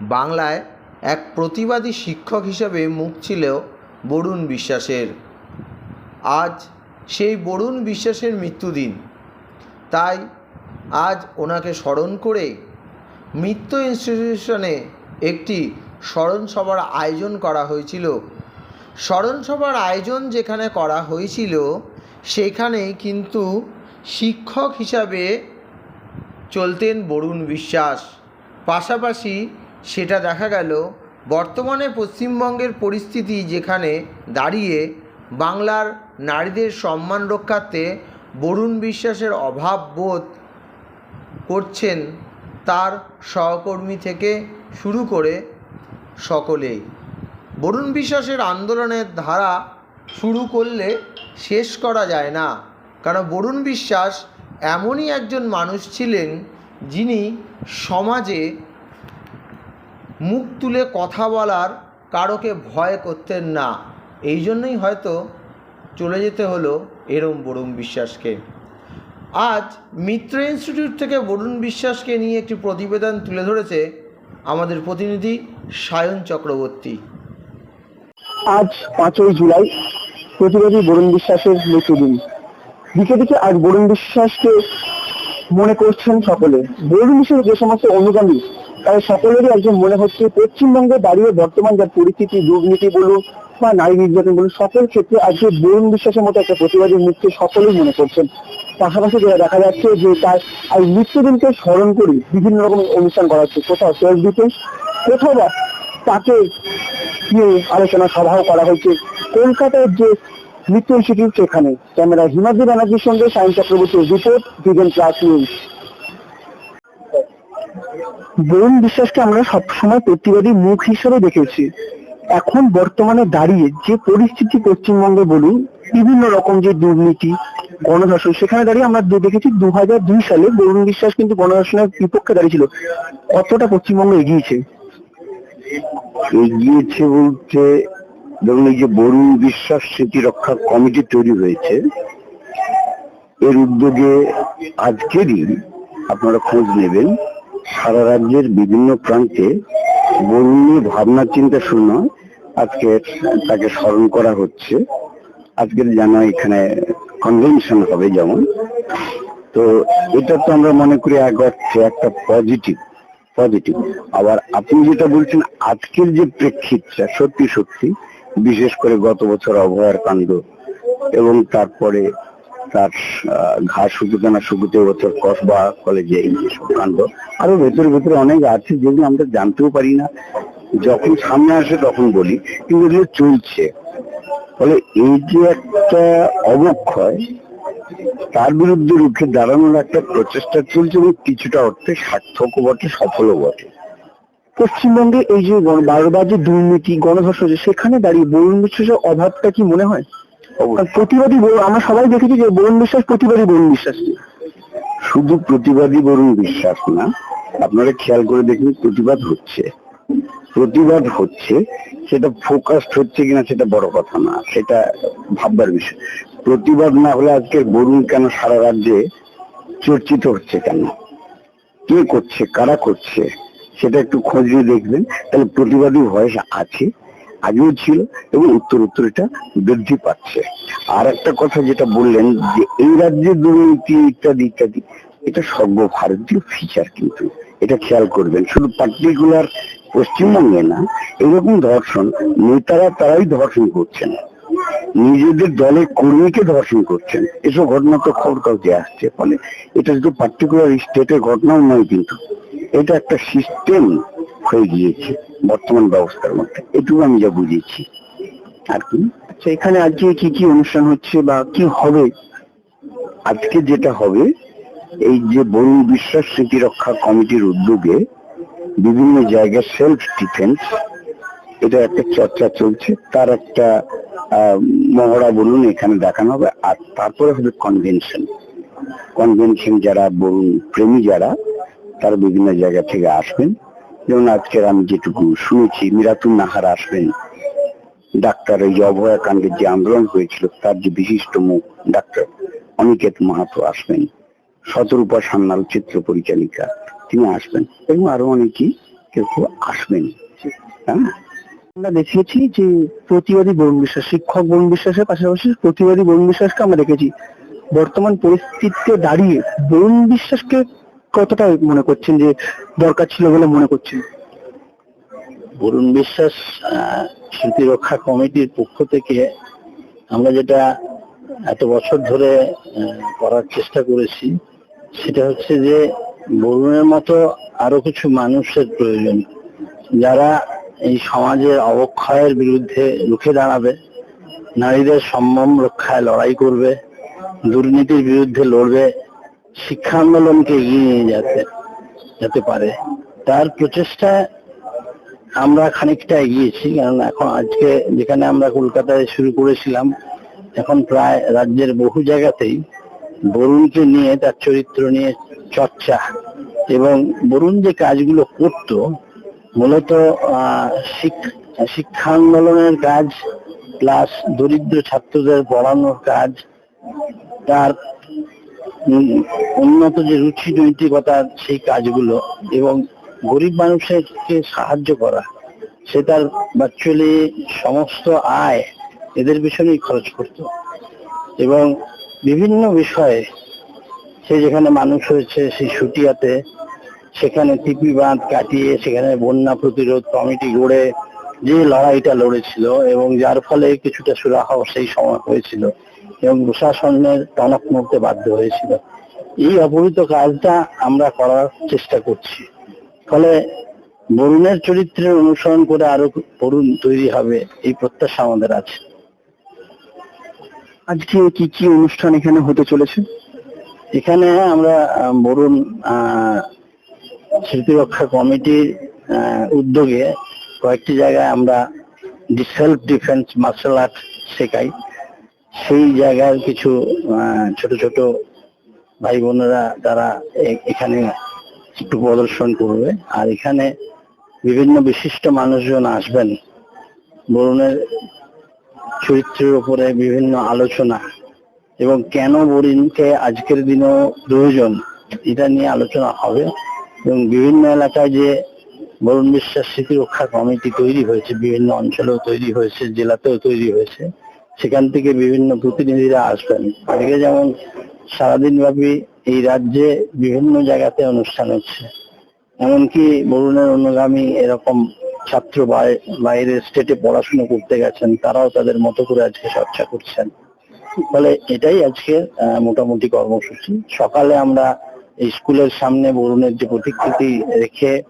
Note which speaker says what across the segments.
Speaker 1: বাংলায় এক প্রতিবাদী শিক্ষক হিসেবে মুখ ছিল বরুণ বিশ্বাসের। আজ সেই বরুণ বিশ্বাসের মৃত্যুদিন। তাই আজ ওনাকে স্মরণ করে মিত্র ইনস্টিটিউশনে একটি স্মরণ সভার আয়োজন করা হয়েছিল। স্মরণ সভার আয়োজন যেখানে করা হয়েছিল, সেখানে কিন্তু শিক্ষক হিসাবে চলতেন বরুণ বিশ্বাস। পাশাপাশি সেটা দেখা গেল বর্তমানে পশ্চিমবঙ্গের পরিস্থিতি যেখানে দাঁড়িয়ে বাংলার নারীদের সম্মান রক্ষার্থে বরুণ বিশ্বাসের অভাব বোধ করছেন তার সহকর্মী থেকে শুরু করে সকলেই। বরুণ বিশ্বাসের আন্দোলনের ধারা শুরু করলে শেষ করা যায় না। কারণ বরুণ বিশ্বাস এমনই একজন মানুষ ছিলেন যিনি সমাজে মুখ তুলে কথা বলার কারোকে ভয় করতেন না। এই জন্যই হয়তো চলে যেতে হলো এরম বরুণ বিশ্বাসকে। আজ মিত্র ইনস্টিটিউট থেকে বরুণ বিশ্বাসকে নিয়ে একটি প্রতিবেদন তুলে ধরেছে আমাদের প্রতিনিধি সায়ন চক্রবর্তী।
Speaker 2: আজ পাঁচই জুলাই, প্রতিবাদী বরুণ বিশ্বাসের মৃত্যুদিন। দিকে দিকে আজ বরুণ বিশ্বাসকে মনে করছেন সকলে। বরুণ বিশ্বাস যে সমস্ত অনুগামী সকলেরই একজন মনে হচ্ছে, পশ্চিমবঙ্গে দাঁড়িয়ে বর্তমান যার পরিস্থিতি, দুর্নীতি বলুন বা নারী নির্যাতন বলুন, সকল ক্ষেত্রে আজকে বরুণ বিশ্বাসের মতো একটা প্রতিবাদী মুখকে সকলেই মনে করছেন। পাশাপাশি যেটা দেখা যাচ্ছে যে তার আজ মৃত্যুদিনকে স্মরণ করে বিভিন্ন রকম অনুষ্ঠান করা হচ্ছে। কোথাও সেলফ ডিফেন্স, কোথাও বা তাকে নিয়ে আলোচনা সভাও করা হয়েছে কলকাতার যে নৃত্য ইনস্টিটিউট সেখানে। ক্যামেরা হিমাদ্রি ব্যানার্জির সঙ্গে সায়ন চক্রবর্তীর report, vision class news. Barun বিশ্বাসকে আমরা সবসময় প্রতিবাদী মুখ হিসেবে দেখেছি। এখন বর্তমানে দাঁড়িয়ে যে পরিস্থিতি পশ্চিমবঙ্গে বলুন, বিভিন্ন রকম যে দুর্নীতি, গণধর্ষণ, সেখানে দাঁড়িয়ে আমরা দেখেছি দু হাজার দুই সালে বরুণ বিশ্বাস কিন্তু গণধর্ষণের বিপক্ষে দাঁড়িয়েছিল। কতটা পশ্চিমবঙ্গ এগিয়েছে?
Speaker 3: এগিয়েছে বলতে ধরুন এই যে বরুণ বিশ্বাস স্মৃতি রক্ষা কমিটি তৈরি হয়েছে। এর উদ্যোগে আজকেরই আপনারা খোঁজ নেবেন। সারা রাজ্যের বিভিন্ন প্রান্তে বরুণ নিয়ে ভাবনা চিন্তা শূন্য আজকে তাকে স্মরণ করা হচ্ছে। আজকের জানা এখানে কনভেনশন হবে যেমন। তো এটা তো আমরা মনে করি এক অর্থে একটা পজিটিভ পজিটিভ আবার আপনি যেটা বলছেন, আজকের যে প্রেক্ষিতটা সত্যি সত্যি, বিশেষ করে গত বছর অভয়ার কাণ্ড এবং তারপরে তার ঘা শুকুতে না শুকুতে বছর কসবা কলেজে এই কাণ্ড আরও ভেতরে ভেতরে অনেক আছে যেগুলো আমরা জানতেও পারি না। যখন সামনে আসে তখন বলি, কিন্তু এগুলো চলছে। ফলে এই যে একটা অবক্ষয়, তার বিরুদ্ধে রুখে দাঁড়ানোর একটা প্রচেষ্টা চলছে এবং কিছুটা অর্থে সার্থক বটে, সফলও বটে।
Speaker 2: পশ্চিমবঙ্গে এই যে বারবার যে দুর্নীতি গণধর্ষণ সেখানে দাঁড়িয়ে বরুণ বিশ্বাসের অভাবটা কি মনে হয়? প্রতিবাদী আমরা সবাই দেখেছি যে বরুণ বিশ্বাস প্রতিবাদী বরুণ বিশ্বাস
Speaker 3: শুধু প্রতিবাদী বরুণ বিশ্বাস না আপনারা খেয়াল করে দেখুন প্রতিবাদ হচ্ছে। প্রতিবাদ হচ্ছে সেটা ফোকাসড হচ্ছে কিনা সেটা বড় কথা না সেটা ভাববার বিষয়। প্রতিবাদ না হলে আজকের বরুণ কেন সারা রাজ্যে চর্চিত হচ্ছে কেন? কে করছে কারা করছে সেটা একটু খোঁজ নিয়ে দেখবেন। তাহলে প্রতিবাদী ভয়েস আছে আগেও ছিল এবং উত্তর উত্তর এটা বৃদ্ধি পাচ্ছে। আর একটা কথা যেটা বললেন যে এই রাজ্যে দুর্নীতি ইত্যাদি ইত্যাদি, এটা সর্বভারতীয় ফিচার কিন্তু। এটা খেয়াল করবেন, শুধু পার্টিকুলার পশ্চিমবঙ্গে না, এরকম ধর্ষণ, নেতারা তারাই ধর্ষণ করছেন। নিজেদের দলের কর্মীকে ধর্ষণ করছেন। এসব ঘটনা তো খবর কাগজে আসছে, ফলে এটা শুধু পার্টিকুলার স্টেটের ঘটনাও নয় কিন্তু। এটা একটা সিস্টেম হয়ে গিয়েছে, বর্তমান ব্যবস্থার মধ্যে। এটুকু আমি যা বুঝেছি আর কি?
Speaker 2: আচ্ছা এখানে আজকে কি কি অনুষ্ঠান হচ্ছে বা কি হবে?
Speaker 3: আজকে যেটা হবে, এই যে বরুণ বিশ্বাস স্মৃতি রক্ষা কমিটির উদ্যোগে বিভিন্ন জায়গায় সেলফ ডিফেন্স এটা একটা চর্চা চলছে। তার একটা মহড়া বলুন এখানে দেখানো হবে। আর তারপরে হবে কনভেনশন কনভেনশন যারা বরুণ প্রেমী যারা, তারা বিভিন্ন জায়গা থেকে আসবেন। যেমন আজকের আমি যেটুকু শুনেছি, মিরাতুন নাহার আসবেন। ডাক্তার অভয়া কাণ্ডের যে আন্দোলন হয়েছিল, তার যে বিশিষ্ট মুখ ডাক্তার অনিকেত মাহাতো আসবেন। শতরূপা সান্যাল, চিত্র পরিচালিকা, তিনি আসবেন। এবং আরও অনেকেই
Speaker 4: কেউ কেউ আসবেন। হ্যাঁ?
Speaker 2: আমরা দেখিয়েছি যে প্রতিবাদী বরুণ বিশ্বাস, শিক্ষক বরুণ বিশ্বাসের পাশাপাশি প্রতিবাদী বরুণ বিশ্বাসকে আমরা দেখেছি। বর্তমান পরিস্থিতিতে দাঁড়িয়ে বরুণ বিশ্বাসকে কতটা মনে করছেন যে দরকার ছিল বলে মনে করছেন?
Speaker 4: বরুণ বিশ্বাস স্মৃতি রক্ষা কমিটির পক্ষ থেকে আমরা যেটা এত বছর ধরে করার চেষ্টা করেছি, সেটা হচ্ছে যে বরুণের মতো আরও কিছু মানুষের প্রয়োজন, যারা এই সমাজের অবক্ষয়ের বিরুদ্ধে রুখে দাঁড়াবে, নারীদের সম্মান রক্ষায় লড়াই করবে, দুর্নীতির বিরুদ্ধে লড়বে শিক্ষা আন্দোলনকে এগিয়ে নিয়ে যেতে যেতে পারে। তার প্রচেষ্টা আমরা খানিকটা এগিয়েছি, কারণ এখন আজকে যেখানে আমরা কলকাতায় শুরু করেছিলাম, এখন প্রায় রাজ্যের বহু জায়গাতেই বরুণকে নিয়ে, তার চরিত্র নিয়ে চর্চা এবং বরুণ যে কাজগুলো করত, মূলত শিক্ষা আন্দোলনের কাজ, প্লাস দরিদ্র ছাত্রদের পড়ানোর কাজ, তার উন্নত যে রুচি নৈতিকতার সেই কাজগুলো এবং গরিব মানুষেরকে সাহায্য করা, সে তার ভার্চুয়ালি সমস্ত আয় এদের পিছনেই খরচ করত। এবং বিভিন্ন বিষয়ে সে যেখানে মানুষ হয়েছে, সেই সুটিয়াতে সেখানে টিপি বাঁধ কাটিয়ে সেখানে বন্যা প্রতিরোধ কমিটি গড়ে যে লড়াইটা লড়েছিল এবং যার ফলে কিছুটা সুরাহ সেই সময় হয়েছিল। এবং প্রশাসনের টনক নড়তে বাধ্য হয়েছিল। এই অপহৃত কাজটা আমরা করার চেষ্টা করছি। ফলে বরুণের চরিত্রের অনুসরণ করে আরও বরুণ তৈরি হবে এই প্রত্যাশা আমাদের আছে।
Speaker 2: আজকে কি কি অনুষ্ঠান এখানে হতে চলেছে?
Speaker 4: এখানে আমরা বরুণ আহ, স্মৃতিরক্ষা কমিটির উদ্যোগে কয়েকটি জায়গায় আমরা সেলফ ডিফেন্স মার্শাল আর্ট শেখাই। সেই জায়গার কিছু ছোট ছোট ভাই বোনেরা তারা এখানে একটু প্রদর্শন করবে। আর এখানে বিভিন্ন বিশিষ্ট মানুষজন আসবেন। বরুণের চরিত্রের উপরে বিভিন্ন আলোচনা। এবং কেন বরিনকে আজকের দিনেও প্রয়োজন এটা নিয়ে আলোচনা হবে। এবং বিভিন্ন এলাকায় যে বরুণ বিশ্বাস স্মৃতি রক্ষা কমিটি তৈরি হয়েছে, বিভিন্ন অঞ্চলেও তৈরি হয়েছে, জেলাতেও তৈরি হয়েছে সেখান থেকে বিভিন্ন প্রতিনিধিরা আসবেন। আজকে যেমন সারাদিন ব্যাপী এই রাজ্যে বিভিন্ন জায়গাতে অনুষ্ঠান হচ্ছে। এমনকি বরুণের অনুগামী এরকম ছাত্র বাই- বাইরে স্টেটে পড়াশোনা করতে গেছেন, তারাও তাদের মতো করে আজকে চর্চা করছেন। ফলে এটাই আজকে মোটামুটি কর্মসূচি। সকালে আমরা স্কুলের সামনে বরুণের যে প্রতিকৃতি রেখে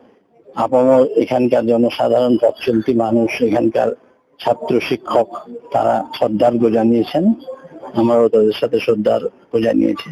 Speaker 4: আপামর এখানকার জনসাধারণ পথ চলতি মানুষ, এখানকার ছাত্র শিক্ষক তারা শ্রদ্ধার্ঘ জানিয়েছেন আমরাও তাদের সাথে শ্রদ্ধার্ঘ জানিয়েছি।